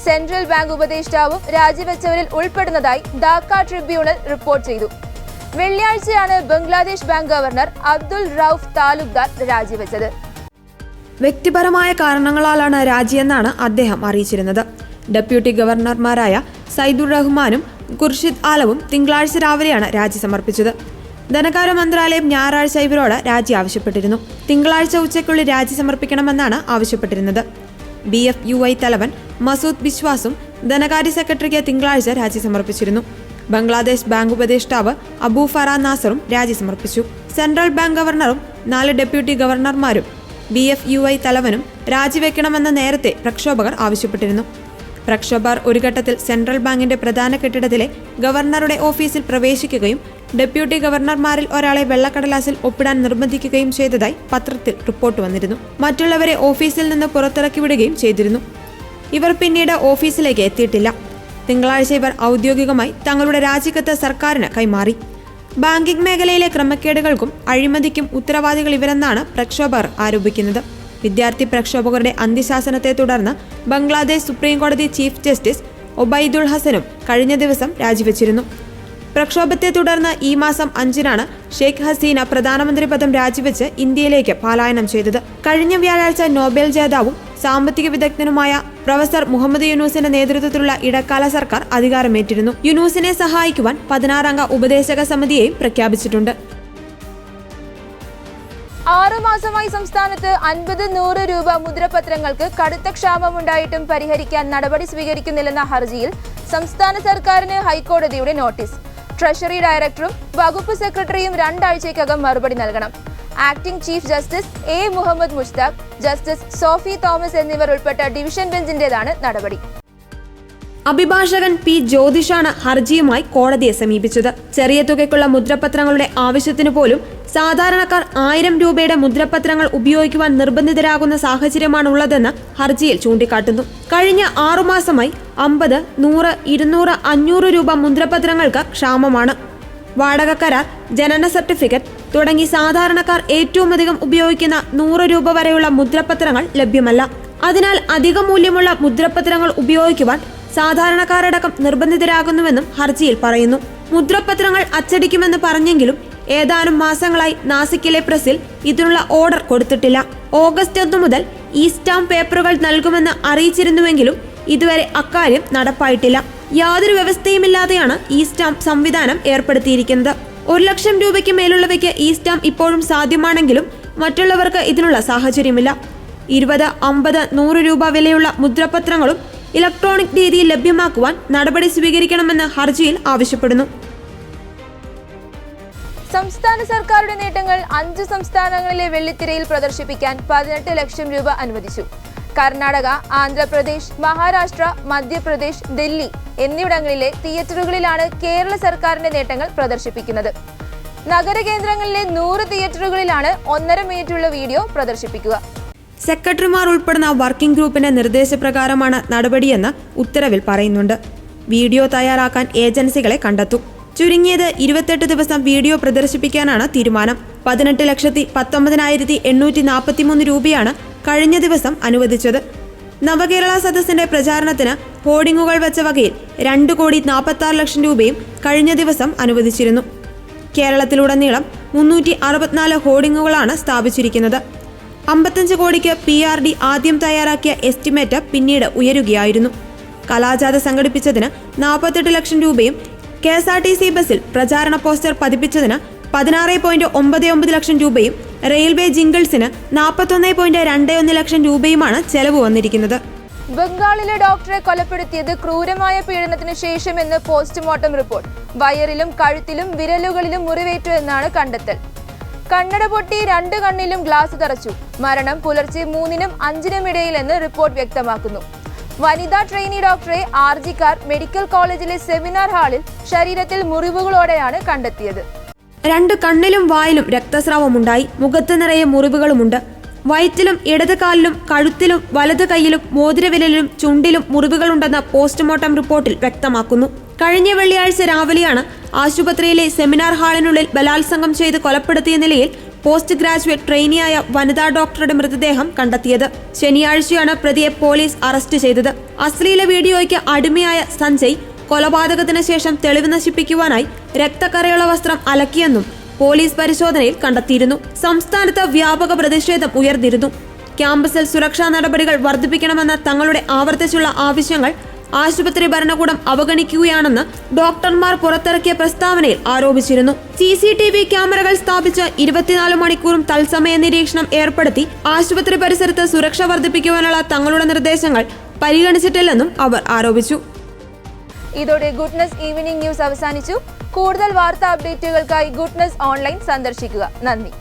സെൻട്രൽ ബാങ്ക് ഉപദേഷ്ടാവും രാജിവെച്ചവരിൽ ഉൾപ്പെടുന്നതായി ധാക്ക ട്രിബ്യൂണൽ റിപ്പോർട്ട് ചെയ്തു. വെള്ളിയാഴ്ചയാണ് ബംഗ്ലാദേശ് ബാങ്ക് ഗവർണർ അബ്ദുൾ റൌഫ് താലൂക്ദാർ രാജിവെച്ചത്. വ്യക്തിപരമായ കാരണങ്ങളാലാണ് രാജിയെന്നാണ് അദ്ദേഹം അറിയിച്ചിരുന്നത്. ഡെപ്യൂട്ടി ഗവർണർമാരായ സൈദുർ റഹ്മാനും ഖുർഷിദ് ആലവും തിങ്കളാഴ്ച രാവിലെയാണ് രാജി സമർപ്പിച്ചത്. ധനകാര്യ മന്ത്രാലയം ഞായറാഴ്ച ഇവരോട് രാജി ആവശ്യപ്പെട്ടിരുന്നു. തിങ്കളാഴ്ച ഉച്ചയ്ക്കുള്ളിൽ രാജി സമർപ്പിക്കണമെന്നാണ് ആവശ്യപ്പെട്ടിരുന്നത്. ബി എഫ് യു ഐ തലവൻ മസൂദ് ബിശ്വാസും ധനകാര്യ സെക്രട്ടറിക്ക് തിങ്കളാഴ്ച രാജി സമർപ്പിച്ചിരുന്നു. ബംഗ്ലാദേശ് ബാങ്ക് ഉപദേഷ്ടാവ് അബൂ ഫറാ നാസറും രാജി സമർപ്പിച്ചു. സെൻട്രൽ ബാങ്ക് ഗവർണറും നാല് ഡെപ്യൂട്ടി ഗവർണർമാരും ബി എഫ് യു ഐ തലവനും രാജിവെക്കണമെന്ന് നേരത്തെ പ്രക്ഷോഭകർ ആവശ്യപ്പെട്ടിരുന്നു. പ്രക്ഷോഭർ ഒരു ഘട്ടത്തിൽ സെൻട്രൽ ബാങ്കിന്റെ പ്രധാന കെട്ടിടത്തിലെ ഗവർണറുടെ ഓഫീസിൽ പ്രവേശിക്കുകയും ഡെപ്യൂട്ടി ഗവർണർമാരിൽ ഒരാളെ വെള്ളക്കടലാസിൽ ഒപ്പിടാൻ നിർബന്ധിക്കുകയും ചെയ്തതായി പത്രത്തിൽ റിപ്പോർട്ട് വന്നിരുന്നു. മറ്റുള്ളവരെ ഓഫീസിൽ നിന്ന് പുറത്തിറക്കി വിടുകയും ചെയ്തിരുന്നു. ഇവർ പിന്നീട് ഓഫീസിലേക്ക് എത്തിയിട്ടില്ല. തിങ്കളാഴ്ച ഇവർ ഔദ്യോഗികമായി തങ്ങളുടെ രാജിക്കത്ത് സർക്കാരിന് കൈമാറി. ബാങ്കിംഗ് മേഖലയിലെ ക്രമക്കേടുകൾക്കും അഴിമതിക്കും ഉത്തരവാദികൾ ഇവരെന്നാണ് പ്രക്ഷോഭകർ ആരോപിക്കുന്നത്. വിദ്യാർത്ഥി പ്രക്ഷോഭകരുടെ അന്ത്യശാസനത്തെ തുടർന്ന് ബംഗ്ലാദേശ് സുപ്രീം കോടതി ചീഫ് ജസ്റ്റിസ് ഒബൈദുൾ ഹസനും കഴിഞ്ഞ ദിവസം രാജിവെച്ചിരുന്നു. പ്രക്ഷോഭത്തെ തുടർന്ന് ഈ മാസം അഞ്ചിനാണ് ഷെയ്ഖ് ഹസീന പ്രധാനമന്ത്രി പദം രാജിവെച്ച് ഇന്ത്യയിലേക്ക് പലായനം ചെയ്തത്. കഴിഞ്ഞ വ്യാഴാഴ്ച നോബൽ ജേതാവും സാമ്പത്തിക വിദഗ്ധനുമായ പ്രൊഫസർ മുഹമ്മദ് യൂനൂസിന്റെ നേതൃത്വത്തിലുള്ള ഇടക്കാല സർക്കാർ അധികാരമേറ്റിരുന്നു. യൂനൂസിനെ സഹായിക്കുവാൻ പതിനാറംഗ ഉപദേശക സമിതിയെയും പ്രഖ്യാപിച്ചിട്ടുണ്ട്. ആറു മാസമായി സംസ്ഥാനത്ത് അൻപത് നൂറ് രൂപ മുദ്രപത്രങ്ങൾക്ക് കടുത്ത ക്ഷാമമുണ്ടായിട്ടും പരിഹരിക്കാൻ നടപടി സ്വീകരിക്കുന്നില്ലെന്ന ഹർജിയിൽ സംസ്ഥാന സർക്കാരിന് ഹൈക്കോടതിയുടെ നോട്ടീസ്. ട്രഷറി ഡയറക്ടറും വകുപ്പ് സെക്രട്ടറിയും രണ്ടാഴ്ചയ്ക്കകം മറുപടി നൽകണം. Acting chief justice A Muhammad Mushtaq justice Sophy Thomas എന്നിവർ ഉൾപ്പെട്ട ഡിവിഷൻ ബെഞ്ചിന്റേതാണ് നടപടി. അഭിഭാഷകൻ പി ജ്യോതിഷാണ് ഹർജിയുമായി കോടതിയെ സമീപിച്ചത്. ചെറിയ തുകയ്ക്കുള്ള മുദ്രപത്രങ്ങളുടെ ആവശ്യത്തിനു പോലും സാധാരണക്കാർ ആയിരം രൂപയുടെ മുദ്രപത്രങ്ങൾ ഉപയോഗിക്കുവാൻ നിർബന്ധിതരാകുന്ന സാഹചര്യമാണുള്ളതെന്ന് ഹർജിയിൽ ചൂണ്ടിക്കാട്ടുന്നു. കഴിഞ്ഞ ആറുമാസമായി അമ്പത് നൂറ് ഇരുന്നൂറ് അഞ്ഞൂറ് രൂപ മുദ്രപത്രങ്ങൾക്ക് ക്ഷാമമാണ്. വാടക കരാർ ജനന സർട്ടിഫിക്കറ്റ് തുടങ്ങി സാധാരണക്കാർ ഏറ്റവും അധികം ഉപയോഗിക്കുന്ന നൂറ് രൂപ വരെയുള്ള മുദ്രപത്രങ്ങൾ ലഭ്യമല്ല. അതിനാൽ അധിക മൂല്യമുള്ള മുദ്രപത്രങ്ങൾ ഉപയോഗിക്കുവാൻ സാധാരണക്കാരടക്കം നിർബന്ധിതരാകുന്നുവെന്നും ഹർജിയിൽ പറയുന്നു. മുദ്രപത്രങ്ങൾ അച്ചടിക്കുമെന്ന് പറഞ്ഞെങ്കിലും ഏതാനും മാസങ്ങളായി നാസിക്കിലെ പ്രസിൽ ഇതിനുള്ള ഓർഡർ കൊടുത്തിട്ടില്ല. ഓഗസ്റ്റ് ഒന്ന് മുതൽ ഈ സ്റ്റാമ്പ് പേപ്പറുകൾ നൽകുമെന്ന് അറിയിച്ചിരുന്നുവെങ്കിലും ഇതുവരെ അക്കാര്യം നടപ്പായിട്ടില്ല. യാതൊരു വ്യവസ്ഥയുമില്ലാതെയാണ് ഈ സ്റ്റാമ്പ് സംവിധാനം ഏർപ്പെടുത്തിയിരിക്കുന്നത്. ഒരു ലക്ഷം രൂപയ്ക്ക് മേലുള്ളവയ്ക്ക് ഈ സ്റ്റാമ്പ് ഇപ്പോഴും സാധ്യമാണെങ്കിലും മറ്റുള്ളവർക്ക് ഇതിനുള്ള സാഹചര്യമില്ല. ഇരുപത് അമ്പത് നൂറ് രൂപ വിലയുള്ള മുദ്രപത്രങ്ങളും ഇലക്ട്രോണിക് രീതിയിൽ ലഭ്യമാക്കുവാൻ നടപടി സ്വീകരിക്കണമെന്ന് ഹർജിയിൽ ആവശ്യപ്പെടുന്നു. സംസ്ഥാന സർക്കാരുടെ നേട്ടങ്ങൾ അഞ്ച് സംസ്ഥാനങ്ങളിലെ വെള്ളിത്തിരയിൽ പ്രദർശിപ്പിക്കാൻ പതിനെട്ട് ലക്ഷം രൂപ അനുവദിച്ചു. കർണാടക ആന്ധ്രാപ്രദേശ് മഹാരാഷ്ട്ര മധ്യപ്രദേശ് ഡൽഹി എന്നിവിടങ്ങളിലെ തിയേറ്ററുകളിലാണ് കേരള സർക്കാരിന്റെ നേട്ടങ്ങൾ പ്രദർശിപ്പിക്കുന്നത്. നഗരകേന്ദ്രങ്ങളിലെ നൂറ് തിയേറ്ററുകളിലാണ് ഒന്നര മിനിറ്റുള്ള വീഡിയോ പ്രദർശിപ്പിക്കുക. സെക്രട്ടറിമാർ ഉൾപ്പെടുന്ന വർക്കിംഗ് ഗ്രൂപ്പിന്റെ നിർദ്ദേശപ്രകാരമാണ് നടപടിയെന്ന് ഉത്തരവിൽ പറയുന്നുണ്ട്. വീഡിയോ തയ്യാറാക്കാൻ ഏജൻസികളെ കണ്ടെത്തും. ചുരുങ്ങിയത് ഇരുപത്തെട്ട് ദിവസം വീഡിയോ പ്രദർശിപ്പിക്കാനാണ് തീരുമാനം. പതിനെട്ട് ലക്ഷത്തി പത്തൊമ്പതിനായിരത്തി എണ്ണൂറ്റി നാൽപ്പത്തിമൂന്ന് രൂപയാണ് കഴിഞ്ഞ ദിവസം അനുവദിച്ചത്. നവകേരള സദസ്സിന്റെ പ്രചാരണത്തിന് ഹോർഡിങ്ങുകൾ വെച്ച വകയിൽ രണ്ട് കോടി നാൽപ്പത്തി ലക്ഷം രൂപയും കഴിഞ്ഞ ദിവസം അനുവദിച്ചിരുന്നു. കേരളത്തിലുടനീളം മുന്നൂറ്റി അറുപത്തിനാല് ഹോർഡിങ്ങുകളാണ് സ്ഥാപിച്ചിരിക്കുന്നത്. അമ്പത്തഞ്ച് കോടിക്ക് പി ആർ ഡി ആദ്യം തയ്യാറാക്കിയ എസ്റ്റിമേറ്റ് പിന്നീട് ഉയരുകയായിരുന്നു. കലാജാഥ സംഘടിപ്പിച്ചതിന് നാൽപ്പത്തെട്ട് ലക്ഷം രൂപയും K S R T C ബസ്സിൽ പ്രചാരണ പോസ്റ്റർ പതിപ്പിച്ചതിന് പതിനാറ് പോയിന്റ് ഒമ്പത് ഒമ്പത് ലക്ഷം രൂപയും റെയിൽവേ ജിംഗിൾസിന് നാൽപ്പത്തൊന്ന് പോയിന്റ് രണ്ട് ഒന്ന് ലക്ഷം രൂപയുമാണ് ചെലവ് വന്നിരിക്കുന്നത്. ബംഗാളിലെ ഡോക്ടറെ കൊലപ്പെടുത്തിയത് ക്രൂരമായ പീഡനത്തിന് ശേഷമെന്ന് പോസ്റ്റ്മോർട്ടം റിപ്പോർട്ട്. വയറിലും കഴുത്തിലും വിരലുകളിലും മുറിവേറ്റു എന്നാണ് കണ്ടെത്തൽ. കണ്ണട പൊട്ടി രണ്ട് കണ്ണിലും ഗ്ലാസ് തറച്ചു. മരണം പുലർച്ചെ മൂന്നിനും അഞ്ചിനും ഇടയിലെന്ന് റിപ്പോർട്ട് വ്യക്തമാക്കുന്നു. വനിതാ ട്രെയിനി ഡോക്ടറെ ആർജിക്കാർ മെഡിക്കൽ കോളേജിലെ സെമിനാർ ഹാളിൽ ശരീരത്തിൽ മുറിവുകളോടെയാണ് കണ്ടെത്തിയത്. രണ്ട് കണ്ണിലും വായിലും രക്തസ്രാവമുണ്ടായി. മുഖത്ത് നിറയെ മുറിവുകളുമുണ്ട്. വയറ്റിലും ഇടത് കാലിലും കഴുത്തിലും വലത് കൈയിലും മോതിരവിരലിലും ചുണ്ടിലും മുറിവുകളുണ്ടെന്ന് പോസ്റ്റ്മോർട്ടം റിപ്പോർട്ടിൽ വ്യക്തമാക്കുന്നു. കഴിഞ്ഞ വെള്ളിയാഴ്ച രാവിലെയാണ് ആശുപത്രിയിലെ സെമിനാർ ഹാളിനുള്ളിൽ ബലാത്സംഗം ചെയ്ത് കൊലപ്പെടുത്തിയ നിലയിൽ പോസ്റ്റ് ഗ്രാജുവേറ്റ് ട്രെയിനിയായ വനിതാ ഡോക്ടറുടെ മൃതദേഹം കണ്ടെത്തിയത്. ശനിയാഴ്ചയാണ് പ്രതിയെ പോലീസ് അറസ്റ്റ് ചെയ്തത്. അശ്ലീല വീഡിയോയ്ക്ക് അടിമയായ സഞ്ജയ് കൊലപാതകത്തിന് ശേഷം തെളിവ് നശിപ്പിക്കുവാനായി രക്തക്കറയുള്ള വസ്ത്രം അലക്കിയെന്നും പോലീസ് പരിശോധനയിൽ കണ്ടെത്തിയിരുന്നു. സംസ്ഥാനത്ത് വ്യാപക പ്രതിഷേധം ഉയർന്നിരുന്നു. ക്യാമ്പസിൽ സുരക്ഷാ നടപടികൾ വർദ്ധിപ്പിക്കണമെന്ന തങ്ങളുടെ ആവർത്തിച്ചുള്ള ആവശ്യങ്ങൾ ആശുപത്രി ഭരണകൂടം അവഗണിക്കുകയാണെന്ന് ഡോക്ടർമാർ പുറത്തിറക്കിയ പ്രസ്താവനയിൽ ആരോപിച്ചിരുന്നു. സി സി ടി വി ക്യാമറകൾ സ്ഥാപിച്ച് ഇരുപത്തിനാല് മണിക്കൂറും തത്സമയ നിരീക്ഷണം ഏർപ്പെടുത്തി ആശുപത്രി പരിസരത്ത് സുരക്ഷ വർദ്ധിപ്പിക്കുവാനുള്ള തങ്ങളുടെ നിർദ്ദേശങ്ങൾ പരിഗണിച്ചിട്ടില്ലെന്നും അവർ ആരോപിച്ചു. ഇതോടെ ഗുഡ്നസ് ഈവനിംഗ് ന്യൂസ് അവസാനിച്ചു. കൂടുതൽ വാർത്താ അപ്ഡേറ്റുകൾക്കായി ഗുഡ്നസ് ഓൺലൈൻ സന്ദർശിക്കുക. നന്ദി.